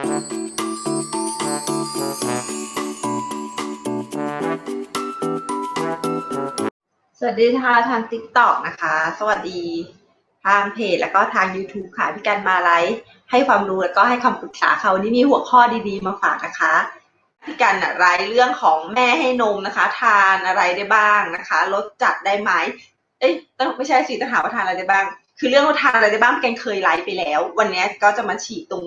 สวัสดีค่ะทาง TikTok นะคะ สวัสดีทางเพจแล้วก็ทาง YouTube ค่ะพี่กันมาไลฟ์ให้ความรู้แล้วก็ให้คำปรึกษาค่ะวันนี้มีหัวข้อดีๆ มาฝากนะคะพี่กันอะไลฟ์เรื่องของแม่ให้นมนะคะ ทานอะไรได้บ้างนะคะ ลดจัดได้ไหมเอ้ยต้องไม่ใช่สิต้องถาว่าทานอะไรได้บ้าง คือเรื่องว่าทานอะไรได้บ้างพี่กันเคยไลฟ์ไปแล้ว วันนี้ก็จะมาฉีดตรง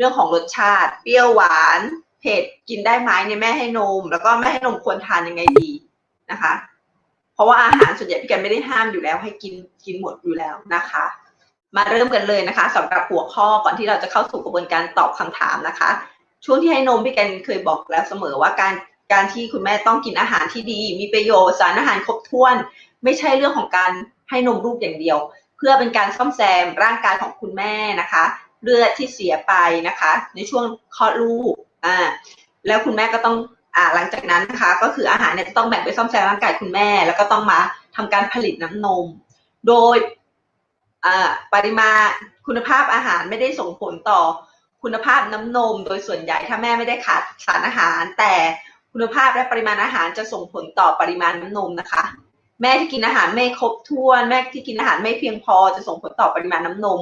เรื่องของรสชาติเปรี้ยวหวานเผ็ดกินได้ไหมในแม่ให้นม แล้วก็แม่ให้นมควรทานยังไงดีนะคะ เพราะว่าอาหารส่วนใหญ่พี่กันไม่ได้ห้ามอยู่แล้ว ให้กินกินหมดอยู่แล้วนะคะ มาเริ่มกันเลยนะคะสำหรับหัวข้อก่อนที่เราจะเข้าสู่กระบวนการตอบคำถามนะคะ ช่วงที่ให้นมพี่กันเคยบอกแล้วเสมอว่าการการที่คุณแม่ต้องกินอาหารที่ดี มีประโยชน์สารอาหารครบถ้วน ไม่ใช่เรื่องของการให้นมลูกอย่างเดียว เพื่อเป็นการซ่อมแซมร่างกายของคุณแม่นะคะ เลือดที่เสียไปนะคะ ในช่วงคลอดลูกอ่าแล้วคุณแม่ก็ต้องอ่าหลังจากนั้นนะคะ ก็คืออาหารเนี่ยจะต้องแบ่งไปซ่อมแซมร่างกายคุณแม่ แล้วก็ต้องมาทำการผลิตน้ำนม โดยอ่าปริมาณคุณภาพอาหารไม่ได้ส่งผลต่อคุณภาพน้ำนม โดยส่วนใหญ่ถ้าแม่ไม่ได้ขาดสารอาหาร แต่คุณภาพและปริมาณอาหารจะส่งผลต่อปริมาณน้ำนมนะคะ แม่ที่กินอาหารไม่ครบถ้วน แม่ที่กินอาหารไม่เพียงพอจะส่งผลต่อปริมาณน้ำนม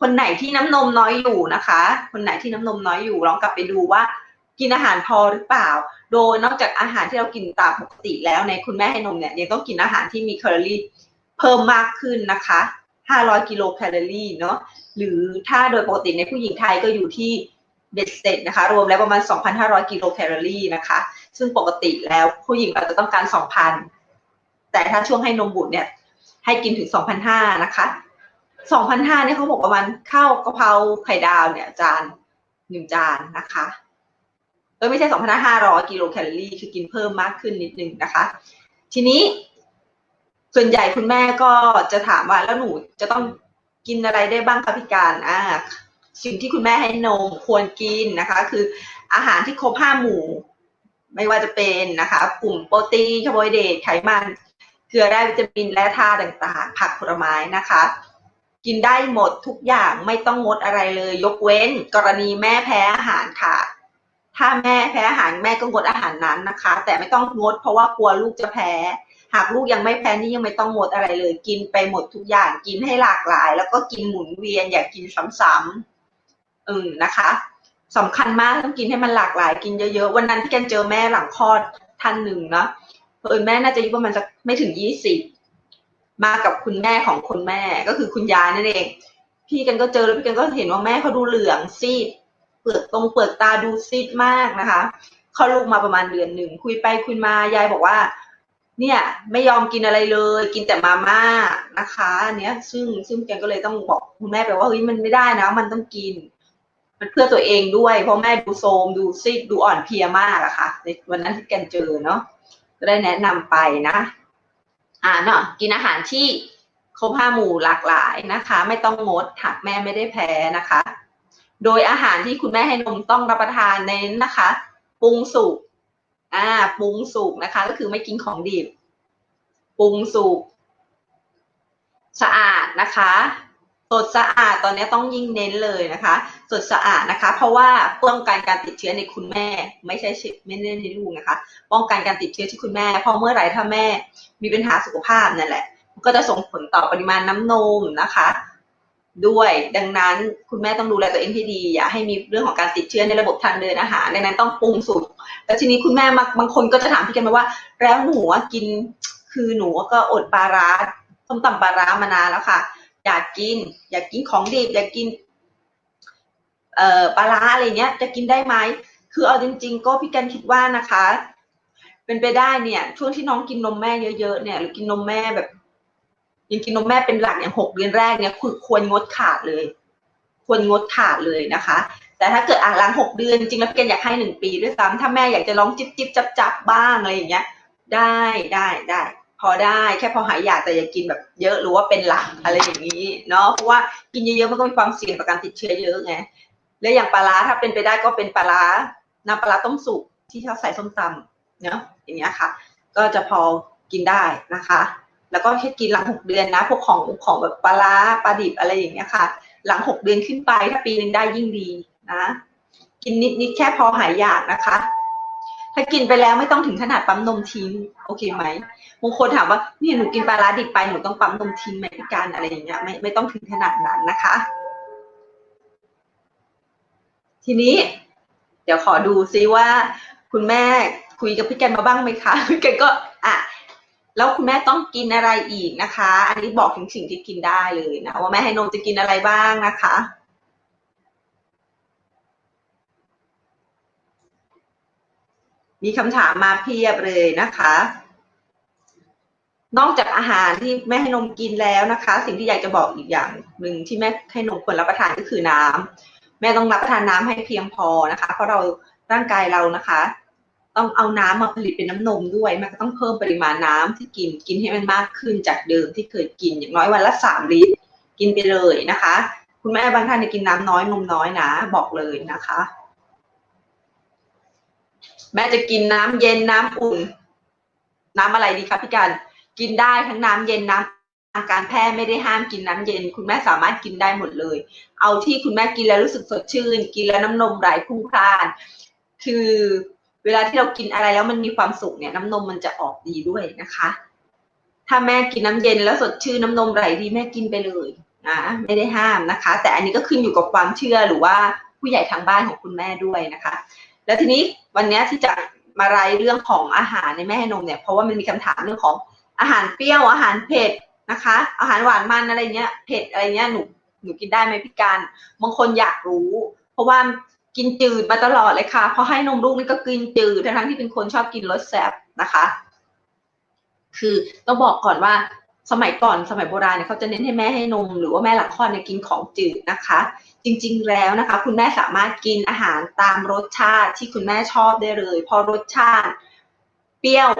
คนไหนที่น้ำนมน้อยอยู่นะคะ คนไหนที่น้ำนมน้อยอยู่ลองกลับไปดูว่า กินอาหารพอหรือเปล่า โดยนอกจากอาหารที่เรากินตามปกติแล้วในคุณแม่ให้นมเนี่ยยังต้องกินอาหารที่มีแคลอรี่เพิ่มมากขึ้นนะคะ 500 กิโลแคลอรี่เนาะหรือถ้าโดยปกติในผู้หญิงไทยก็อยู่ที่เบ็ดเสร็จนะคะ รวมแล้วประมาณ 2,500 กิโลแคลอรี่นะคะ ซึ่งปกติแล้วผู้หญิงเราจะต้องการ 2,000 แต่ถ้าช่วงให้นมบุตรเนี่ย ให้กินถึง 2,500 นะคะ 2,500เนี่ยเขาบอกประมาณข้าวกะเพราไข่ดาวเนี่ยจานหนึ่งจานนะคะเออไม่ใช่ 2,500 กิโลแคลอรี่คือกินเพิ่มมากขึ้นนิดนึงนะคะ ทีนี้ ส่วนใหญ่คุณแม่ก็จะถามว่าแล้วหนูจะต้องกินอะไรได้บ้างคะพี่การอ่าสิ่งที่คุณแม่ให้นมควรกินนะคะ คืออาหารที่ครบห้าหมู่ ไม่ว่าจะเป็นนะคะกลุ่มโปรตีนคาร์โบไฮเดรตไขมัน เกลือแร่วิตามินและธาตุต่างๆ ผักผลไม้นะคะ กินได้หมดทุกอย่างไม่ต้องงดอะไรเลย ยกเว้นกรณีแม่แพ้อาหารค่ะ ถ้าแม่แพ้อาหารแม่ก็งดอาหารนั้นนะคะ แต่ไม่ต้องงดเพราะว่ากลัวลูกจะแพ้ หากลูกยังไม่แพ้นี่ยังไม่ต้องงดอะไรเลย กินไปหมดทุกอย่างกินให้หลากหลาย แล้วก็กินหมุนเวียนอย่ากกินซ้ำๆเออนะคะสำคัญมากต้องกินให้มันหลากหลายกินเยอะๆวันนั้นที่กันเจอแม่หลังคลอดท่านหนึ่งเนาะ เออแม่น่าจะอายุประมาณสักไม่ถึงยี่สิบมากับคุณแม่ของคุณแม่ก็คือคุณยายนั่นเอง พี่กันก็เจอแล้วพี่กันก็เห็นว่าแม่เขาดูเหลืองซีดเปลือกตรงเปลือกตาดูซีดมากนะคะเขาลูกมาประมาณเดือนหนึ่งคุยไปคุยมายายบอกว่า เนี่ยไม่ยอมกินอะไรเลย กินแต่มาม่านะคะเนี้ย ซึ่งซึ่งแกก็เลยต้องบอกคุณแม่ไปว่าเฮ้ยมันไม่ได้นะ มันต้องกิน มันเพื่อตัวเองด้วย เพราะแม่ดูโทมดูซีดดูอ่อนเพลียมากอะค่ะในวันนั้นที่แกเจอเนาะ ก็ได้แนะนำไปนะ อ่าเนาะกินอาหารที่ครบห้าหมู่หลากหลายนะคะ ไม่ต้องงดหากแม่ไม่ได้แพ้นะคะ โดยอาหารที่คุณแม่ให้นมต้องรับประทานเน้นนะคะปรุงสุกอ่าปรุงสุกนะคะ ก็คือไม่กินของดิบปรุงสุกสะอาดนะคะ สดสะอาดตอนนี้ต้องยิ่งเน้นเลยนะคะสดสะอาดนะคะ เพราะว่าป้องกันการติดเชื้อในคุณแม่ ไม่ใช่ไม่ได้ในลูกนะคะ ป้องกันการติดเชื้อที่คุณแม่เพราะเมื่อไหร่ถ้าแม่มีปัญหาสุขภาพนั่นแหละก็จะส่งผลต่อปริมาณน้ำนมนะคะ ด้วยดังนั้นคุณแม่ต้องดูแลตัวเองให้ดี อย่าให้มีเรื่องของการติดเชื้อในระบบทางเดินอาหารดังนั้นต้องปรุงสุกแล้วทีนี้คุณแม่บางคนก็จะถามพี่กันมาว่า แล้วหนูกินคือหนูก็อดปลาร้าต้มตำปลาร้ามานานแล้วค่ะ อยากกิน อยากกินของดิบอยากกินเอ่อปลาร้าอะไรเงี้ย จะกินได้ไหมคือเอาจริง ๆ ก็พี่กันคิดว่านะคะ เป็นไปได้เนี่ย ช่วงที่น้องกินนมแม่เยอะๆเนี่ย หรือกินนมแม่แบบยังกินนมแม่เป็นหลักอย่างหกเดือนแรกเนี่ยคือควรงดขาดเลย ควรงดขาดเลยนะคะ แต่ถ้าเกิดอะหลังหกเดือนจริงแล้วพี่กันอยากให้หนึ่งปีด้วยซ้ำถ้าแม่อยากจะลองจิบจิบจับจับบ้างอะไรอย่างเงี้ย ได้ได้ได้ พอได้แค่พอหายอยากแต่อย่ากินแบบเยอะหรือว่าเป็นหลักอะไรอย่างนี้เนาะเพราะว่ากินเยอะๆมันก็มีความเสี่ยงต่อการติดเชื้อเยอะไงและอย่างปลาร้าถ้าเป็นไปได้ก็เป็นปลาร้าน้ำปลาร้าต้มสุกที่เขาใส่ส้มตำเนาะอย่างเงี้ยค่ะ ก็จะพอกินได้นะคะ แล้วก็ให้กินหลังหกเดือนนะ พวกของของแบบปลาร้าปลาดิบอะไรอย่างเงี้ยค่ะ หลังหกเดือนขึ้นไปถ้าปีนึงได้ยิ่งดีนะ กินนิดๆแค่พอหายอยากนะคะ ถ้ากินไปแล้วไม่ต้องถึงขนาดปั๊มนมทิ้งโอเคไหมบางคนถามว่าเนี่ยหนูกินปลาร้าดิบไปหนูต้องปั๊มนมทิ้งไหมพี่การอะไรอย่างเงี้ยไม่ไม่ต้องถึงขนาดนั้นนะคะ ทีนี้ เดี๋ยวขอดูซิว่า คุณแม่คุยกับพี่แกนมาบ้างไหมคะพี่แกนก็อะแล้วคุณแม่ต้องกินอะไรอีกนะคะ อันนี้บอกถึงสิ่งที่กินได้เลยนะว่าแม่ให้นมจะกินอะไรบ้างนะคะ มีคำถามมาเพียบเลยนะคะ นอกจากอาหารที่แม่ให้นมกินแล้วนะคะ สิ่งที่อยากจะบอกอีกอย่างหนึ่งที่แม่ให้นมควรรับประทานก็คือน้ำแม่ต้องรับประทานน้ำให้เพียงพอนะคะ เพราะเราร่างกายเรานะคะ ต้องเอาน้ำมาผลิตเป็นน้ำนมด้วยแม่ก็ต้องเพิ่มปริมาณน้ำที่กินกินให้มันมากขึ้นจากเดิมที่เคยกินอย่างน้อยวันละสามลิตร กินไปเลยนะคะ คุณแม่บางท่านเนี่ยกินน้ำน้อยนมน้อยนะ บอกเลยนะคะ แม่จะกินน้ำเย็นน้ำอุ่น น้ำอะไรดีคะพี่การกินได้ทั้งน้ำเย็นน้ำทางการแพทย์ไม่ได้ห้ามกินน้ำเย็น คุณแม่สามารถกินได้หมดเลย เอาที่คุณแม่กินแล้วรู้สึกสดชื่น กินแล้วน้ำนมไหลพุ่งพล่าน คือเวลาที่เรากินอะไรแล้วมันมีความสุขเนี่ย น้ำนมมันจะออกดีด้วยนะคะ ถ้าแม่กินน้ำเย็นแล้วสดชื่นน้ำนมไหลดีแม่กินไปเลยนะไม่ได้ห้ามนะคะ แต่อันนี้ก็ขึ้นอยู่กับความเชื่อหรือว่าผู้ใหญ่ทางบ้านของคุณแม่ด้วยนะคะ แล้วทีนี้วันนี้ที่จะมาไล่เรื่องของอาหารในแม่นมเนี่ยเพราะว่ามันมีคำถามเรื่องของอาหารเปรี้ยวอาหารเผ็ดนะคะ อาหารหวานมันอะไรเงี้ยเผ็ดอะไรเงี้ยหนูหนูกินได้ไหมพี่การบางคนอยากรู้ เพราะว่ากินจืดมาตลอดเลยค่ะพราะให้นมลูกนี่ก็กินจืดทั้งที่เป็นคนชอบกินรสแซ่บนะคะ คือต้องบอกก่อนว่า สมัยก่อนสมัยโบราณเนี่ยเขาจะเน้นให้แม่ให้นม หรือว่าแม่หลังคลอดเนี่ยกินของจืดนะคะ จริงๆแล้วนะคะ คุณแม่สามารถกินอาหารตามรสชาติที่คุณแม่ชอบได้เลยเพราะรสชาติ เปรี้ยว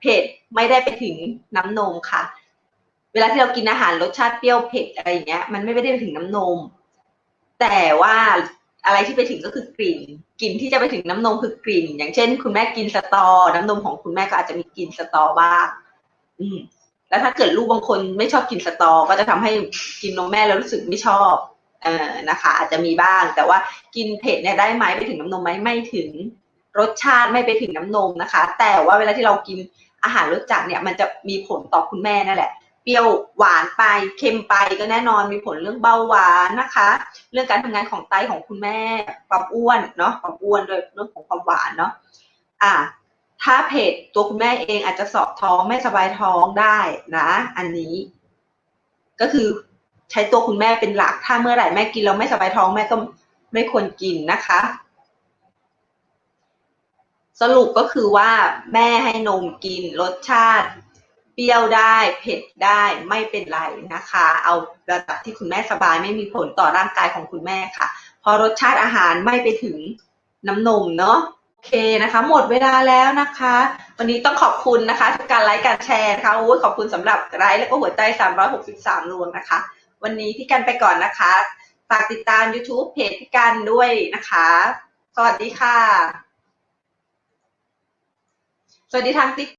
เผ็ดไม่ได้ไปถึงน้ำนมค่ะ เวลาที่เรากินอาหารรสชาติเปรี้ยวเผ็ดอะไรอย่างเงี้ยมันไม่ได้ไปถึงน้ำนม แต่ว่าอะไรที่ไปถึงก็คือกลิ่นกลิ่นที่จะไปถึงน้ำนมคือกลิ่น อย่างเช่น คุณแม่กินสตอ น้ำนมของคุณแม่ก็อาจจะมีกลิ่นสตอบ้างอืม แล้วถ้าเกิดลูกบางคนไม่ชอบกินสตอ ก็จะทำให้กินนมแม่แล้วรู้สึกไม่ชอบเออนะคะ อาจจะมีบ้าง แต่ว่ากินเผ็ดเนี่ยได้ไหมไปถึงน้ำนมไหมไม่ถึงรสชาติไม่ไปถึงน้ำนมนะคะ แต่ว่าเวลาที่เรากินอาหารรสจัดเนี่ยมันจะมีผลต่อคุณแม่นั่นแหละเปรี้ยวหวานไปเค็มไปก็แน่นอนมีผลเรื่องเบาหวานนะคะ เรื่องการทำงานของไตของคุณแม่ความอ้วนเนาะความอ้วนโดยเรื่องของความหวานเนาะอ่า ถ้าเผ็ดตัวคุณแม่เองอาจจะสอบท้องไม่สบายท้องได้นะ อันนี้ ก็คือใช้ตัวคุณแม่เป็นหลัก ถ้าเมื่อไหร่แม่กินแล้วไม่สบายท้องแม่ก็ไม่ควรกินนะคะ สรุปก็คือว่าแม่ให้นมกินรสชาติเปรี้ยวได้เผ็ดได้ไม่เป็นไรนะคะ เอาระดับที่คุณแม่สบายไม่มีผลต่อร่างกายของคุณแม่ค่ะ พอรสชาติอาหารไม่ไปถึงน้ำนมเนาะ เคนะคะ หมดเวลาแล้วนะคะ วันนี้ต้องขอบคุณนะคะการไลค์การแชร์นะคะโอ้ยขอบคุณสำหรับไลค์แล้วก็หัวใจ 363ดวงนะคะ วันนี้พี่กันไปก่อนนะคะฝากติดตาม YouTube เพจพี่กันด้วยนะคะ สวัสดีค่ะ สวัสดีทางติ๊ก